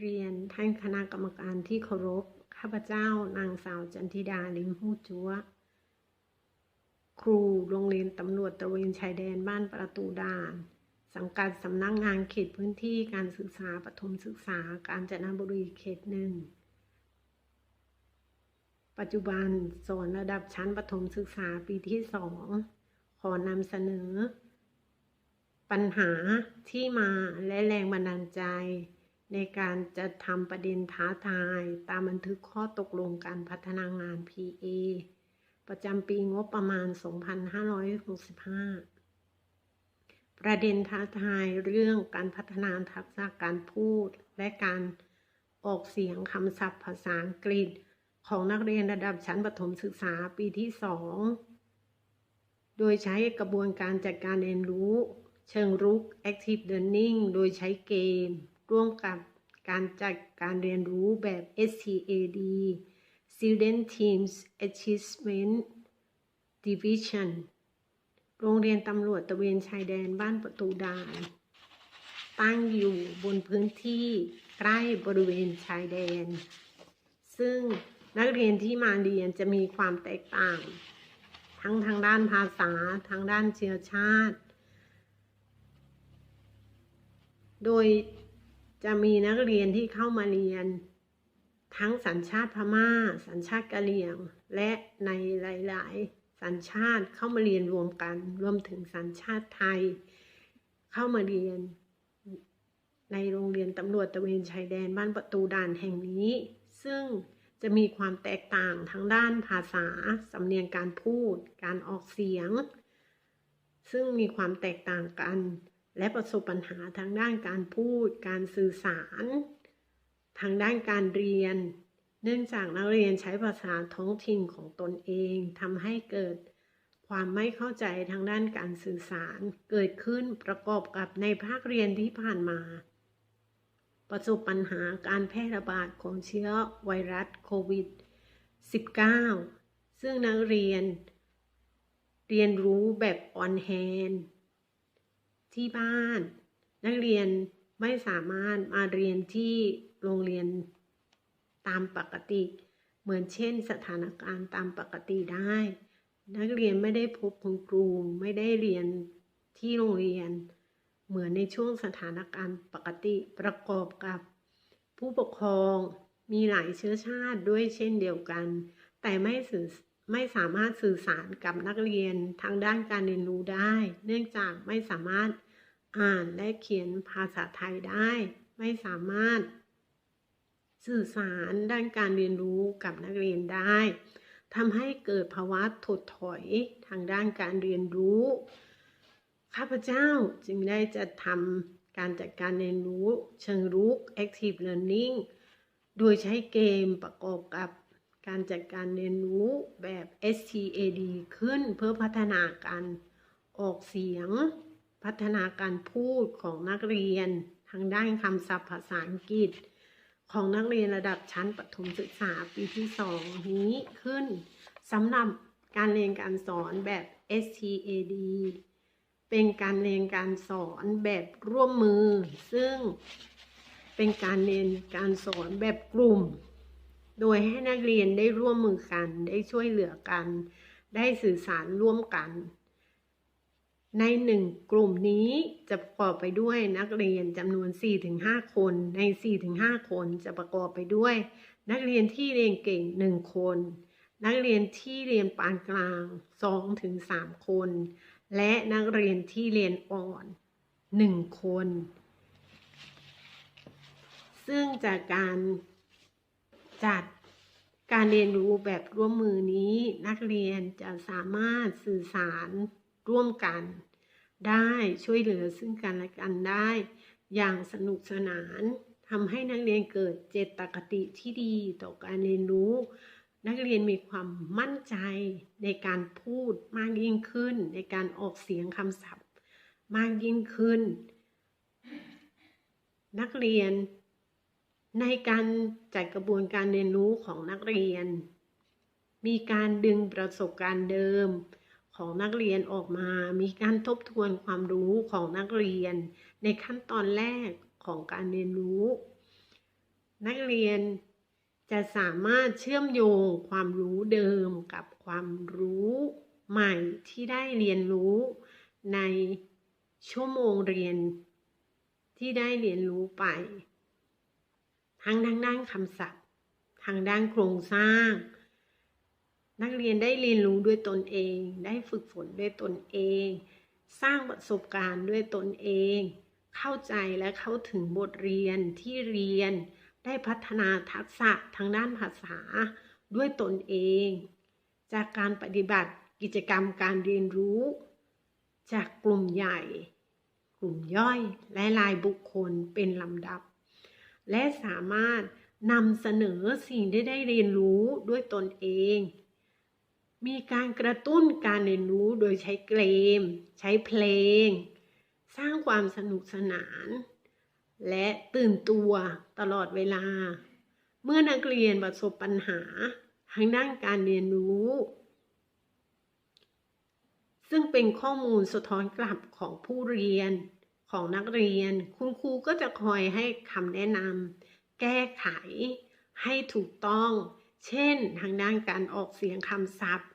เรียนท่านคณะกรรมการที่เคารพ ข้าพเจ้านางสาวจันทิดาลิมหูจัว ครูโรงเรียนตำรวจตระเวนชายแดนบ้านประตูด่าน สังกัดสำนักงานเขตพื้นที่การศึกษาปฐมศึกษาการจนบุรีเขตหนึ่ง ปัจจุบันสอนระดับชั้นประถมศึกษาปีที่สอง ขอนำเสนอ ปัญหาที่มาและแรงบันดาลใจ ในการจะทำประเด็นท้าทายตามบันทึกข้อตกลงการพัฒนางาน PA ประจำปีงบประมาณ 2565 ประเด็นท้าทายเรื่องการพัฒนาทักษะการพูด และการออกเสียงคำศัพท์ภาษาอังกฤษ ของนักเรียนระดับชั้นประถมศึกษาปีที่ 2 โดยใช้กระบวนการจัดการเรียนรู้ เชิงรุก Active Learning โดยใช้เกม ร่วมกับการจัดการเรียนรู้แบบ STAD Student Teams Achievement Division โรงเรียนตำรวจตะเวนชายแดนบ้านประตูด่าน ตั้งอยู่บนพื้นที่ใกล้บริเวณชายแดน ซึ่งนักเรียนที่มาเรียนจะมีความแตกต่าง ทั้งทางด้านภาษาทางด้านเชื้อชาติ โดย จะมีนักเรียนที่เข้ามาเรียน ทั้งสัญชาติพม่า สัญชาติกะเหรี่ยง และในหลาย ๆ สัญชาติเข้ามาเรียนรวมกัน รวมถึงสัญชาติไทย เข้ามาเรียน ในโรงเรียนตำรวจตะเวนชายแดนบ้านประตูด่านแห่งนี้ ซึ่งจะมีความแตกต่างทางด้านภาษา สำเนียงการพูด การออกเสียง ซึ่งมีความแตกต่างกัน และประสบปัญหาทางด้านการพูด การสื่อสาร ทางด้านการเรียน เนื่องจากนักเรียนใช้ภาษาท้องถิ่นของตนเองทำให้เกิดความไม่เข้าใจทางด้านการสื่อสารเกิดขึ้นประกอบกับในภาคเรียนที่ผ่านมา ประสบปัญหาการแพร่ระบาดของเชื้อไวรัสโควิด -19 ซึ่งนักเรียน เรียนรู้แบบออนแฮน ที่บ้าน นักเรียนไม่สามารถมาเรียนที่โรงเรียนตามปกติ เหมือนเช่นสถานการณ์ตามปกติได้ นักเรียนไม่ได้พบคุณครูไม่ได้เรียนที่โรงเรียน เหมือนในช่วงสถานการณ์ปกติประกอบกับ ผู้ปกครองมีหลายเชื้อชาติด้วยเช่นเดียวกัน แต่ไม่สื่อ ไม่สามารถสื่อสารกับนักเรียนทางด้านการเรียนรู้ได้ เนื่องจากไม่สามารถอ่านและเขียนภาษาไทยได้ ไม่สามารถ สื่อสารด้านการเรียนรู้กับนักเรียนได้ทำให้เกิดภาวะถดถอยทางด้านการเรียนรู้ ข้าพเจ้าจึงได้จะทำการจัดการเรียนรู้เชิงรุก active learning โดยใช้เกมประกอบกับ การจัดการเรียนรู้แบบ STAD ขึ้นเพื่อพัฒนาการออกเสียง พัฒนาการพูดของนักเรียน ทางด้านคำศัพท์ภาษาอังกฤษ ของนักเรียนระดับชั้นประถมศึกษาปีที่สองนี้ขึ้นสำหรับการเรียนการสอนแบบ STAD เป็นการเรียนการสอนแบบร่วมมือ ซึ่งเป็นการเรียนการสอนแบบกลุ่ม โดยให้นักเรียนได้ร่วมมือกัน ได้ช่วยเหลือกัน ได้สื่อสารร่วมกัน ในหนึ่งกลุ่มนี้จะประกอบไปด้วยนักเรียนจำนวน 4-5 คน ใน 4-5 คนจะประกอบไปด้วย นักเรียนที่เรียนเก่ง 1 คน นักเรียนที่เรียนปานกลาง 2-3 คน และนักเรียนที่เรียนอ่อน 1 คน ซึ่งจากการ จัดการเรียนรู้แบบร่วมมือนี้นักเรียนจะสามารถสื่อสารร่วมกัน ได้ช่วยเหลือซึ่งกันและกันได้ อย่างสนุกสนานทำให้นักเรียนเกิดเจตคติที่ดีต่อการเรียนรู้ นักเรียนมีความมั่นใจในการพูดมากยิ่งขึ้น ในการออกเสียงคำศัพท์ มากยิ่งขึ้น นักเรียน ในการจัดกระบวนการเรียนรู้ของนักเรียน มีการดึงประสบการณ์เดิมของนักเรียนออกมา มีการทบทวนความรู้ของนักเรียน ในขั้นตอนแรกของการเรียนรู้ นักเรียนจะสามารถเชื่อมโยงความรู้เดิมกับความรู้ใหม่ที่ได้เรียนรู้ในชั่วโมงเรียนที่ได้เรียนรู้ไป ทั้งทางด้านคำศัพท์ ทางด้านโครงสร้าง นักเรียนได้เรียนรู้ด้วยตนเอง ได้ฝึกฝนด้วยตนเอง สร้างประสบการณ์ด้วยตนเอง เข้าใจและเข้าถึงบทเรียนที่เรียน ได้พัฒนาทักษะทางด้านภาษาด้วยตนเอง จากการปฏิบัติกิจกรรมการเรียนรู้ จากกลุ่มใหญ่ กลุ่มย่อยและรายบุคคลเป็นลำดับ และสามารถนำเสนอสิ่งที่ได้เรียนรู้ด้วยตนเอง มีการกระตุ้นการเรียนรู้โดยใช้เกม ใช้เพลง สร้างความสนุกสนาน และตื่นตัวตลอดเวลา เมื่อนักเรียนประสบปัญหาทางด้านการเรียนรู้ ซึ่งเป็นข้อมูลสะท้อนกลับของผู้เรียน ของนักเรียน คุณครูก็จะคอยให้คำแนะนำแก้ไขให้ถูกต้อง เช่น ทางด้านการออกเสียงคำศัพท์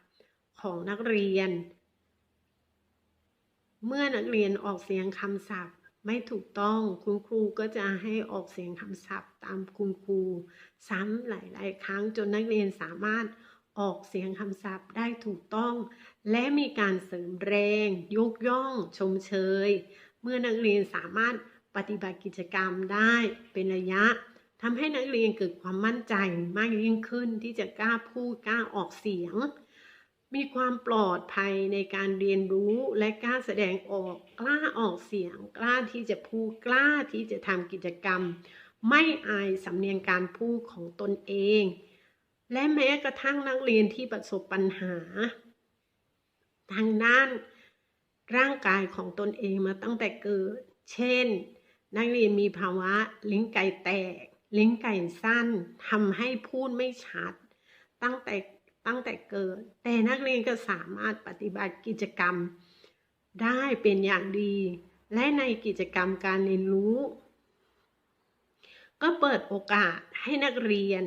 ของนักเรียน เมื่อนักเรียนออกเสียงคำศัพท์ไม่ถูกต้องคุณครูก็จะให้ออกเสียงคำศัพท์ ตามคุณครู ซ้ำหลาย ๆ ครั้งจนนักเรียนสามารถออกเสียงคำศัพท์ได้ถูกต้อง และมีการเสริมแรง ยกย่อง ชมเชย เมื่อนักเรียนสามารถปฏิบัติกิจกรรมได้เป็นระยะทำให้นักเรียนเกิดความมั่นใจมากยิ่งขึ้นที่จะกล้าพูดกล้าออกเสียง มีความปลอดภัยในการเรียนรู้และกล้าแสดงออกกล้าออกเสียง กล้าที่จะพูดกล้าที่จะทำกิจกรรม ไม่อายสำเนียงการพูดของตนเอง และแม้กระทั่งนักเรียนที่ประสบปัญหา ทางด้าน ร่างกายของตนเองมาตั้งแต่เกิด เช่น นักเรียนมีภาวะลิ้นไก่แตก ลิ้นไก่สั้นทำให้พูดไม่ชัด ตั้งแต่ตั้งแต่เกิด แต่นักเรียนก็สามารถปฏิบัติกิจกรรม ได้เป็นอย่างดี และในกิจกรรมการเรียนรู้ ก็เปิดโอกาสให้นักเรียน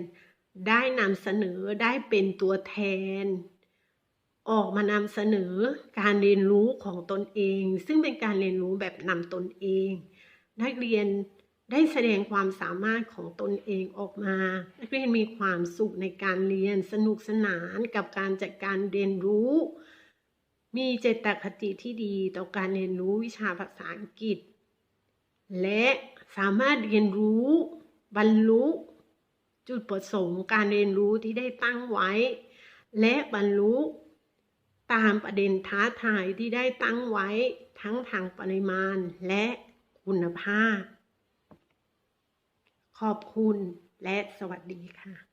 ได้นำเสนอได้เป็นตัวแทน ออกมานำเสนอการเรียนรู้ของตนเอง ซึ่งเป็นการเรียนรู้แบบนำตนเอง นักเรียนได้แสดงความสามารถของตนเองออกมา นักเรียนมีความสุขในการเรียนสนุกสนานกับการจัดการเรียนรู้ มีเจตคติที่ดีต่อการเรียนรู้วิชาภาษาอังกฤษ และสามารถเรียนรู้บรรลุ จุดประสงค์การเรียนรู้ที่ได้ตั้งไว้ และบรรลุ ตามประเด็นท้าทายที่ได้ตั้งไว้ทั้งทางปริมาณและคุณภาพ ขอบคุณและสวัสดีค่ะ